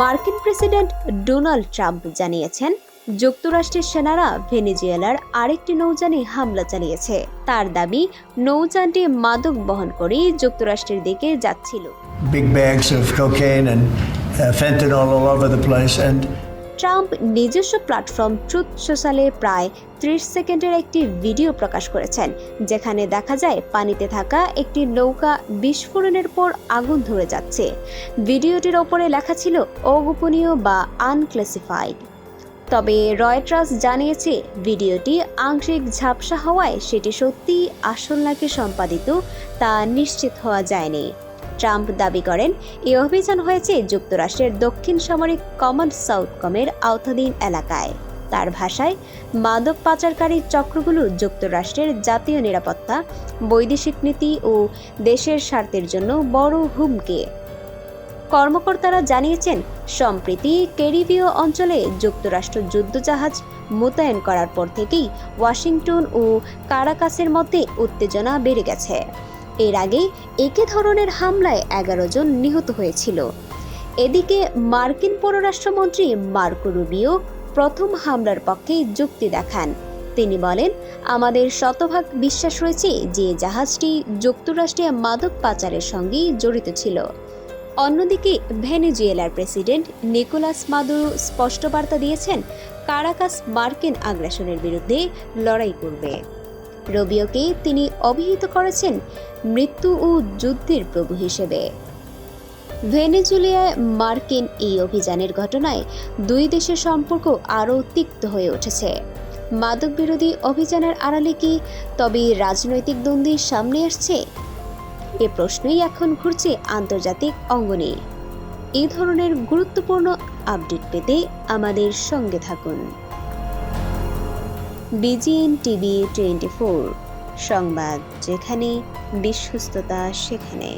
মার্কিন president Donald Trump জানিয়েছেন, যুক্তরাষ্ট্রের সেনারা ভেনেজুয়েলার আরেকটি নৌযানে হামলা চালিয়েছে। তার দাবি, নৌযানটি মাদক বহন করে যুক্তরাষ্ট্রের দিকে যাচ্ছিল। ট্রাম্প নিজস্ব প্ল্যাটফর্ম ট্রুথ সোশ্যালে প্রায় ত্রিশ সেকেন্ডের একটি ভিডিও প্রকাশ করেছেন, যেখানে দেখা যায় পানিতে থাকা একটি নৌকা বিস্ফোরণের পর আগুন ধরে যাচ্ছে। ভিডিওটির ওপরে লেখা ছিল, অগোপনীয় বা আনক্লাসিফাইড। তবে রয়ট্রাস জানিয়েছে, ভিডিওটি আংশিক ঝাপসা হওয়ায় সেটি সত্যিই আসল নাকি সম্পাদিত তা নিশ্চিত হওয়া যায়নি। ট্রাম্প দাবি করেন এই অভিযান হয়েছে যুক্তরাষ্ট্রের দক্ষিণ সামরিক কমান্ড সাউথকমের আওতাধীন এলাকায়। তার ভাষায়, মাদক পাচারকারী চক্রগুলো যুক্তরাষ্ট্রের জাতীয় নিরাপত্তা, বৈদেশিক নীতি ও দেশের স্বার্থের জন্য বড় হুমকি। কর্মকর্তারা জানিয়েছেন, সম্প্রতি ক্যারিবীয় অঞ্চলে যুক্তরাষ্ট্র যুদ্ধজাহাজ মোতায়েন করার পর থেকেই ওয়াশিংটন ও কারাকাসের মধ্যে উত্তেজনা বেড়ে গেছে। এর আগে একই ধরনের হামলায় এগারো জন নিহত হয়েছিল। এদিকে মার্কিন পররাষ্ট্রমন্ত্রী মার্কো রুবিও প্রথম হামলার পক্ষে যুক্তি দেখান। তিনি বলেন, আমাদের শতভাগ বিশ্বাস রয়েছে যে জাহাজটি যুক্তরাষ্ট্রে মাদক পাচারের সঙ্গে জড়িত ছিল। অন্যদিকে ভেনেজুয়েলার প্রেসিডেন্ট নিকোলাস মাদুরো স্পষ্ট বার্তা দিয়েছেন, কারাকাস মার্কিন আগ্রাসনের বিরুদ্ধে লড়াই করবে। রবিওকে তিনি অভিহিত করেছেন মৃত্যু ও যুদ্ধের প্রভু হিসেবে। ভেনেজুয়েলায় মার্কিন এই অভিযানের ঘটনায় দুই দেশের সম্পর্ক আরও তিক্ত হয়ে উঠেছে। মাদক বিরোধী অভিযানের আড়ালে কি তবে রাজনৈতিক দ্বন্দ্ব সামনে আসছে? এ প্রশ্নই এখন ঘুরছে আন্তর্জাতিক অঙ্গনে। এই ধরনের গুরুত্বপূর্ণ আপডেট পেতে আমাদের সঙ্গে থাকুন। BGN TV twenty four. সংবাদ যেখানে বিশ্বস্ততা সেখানে।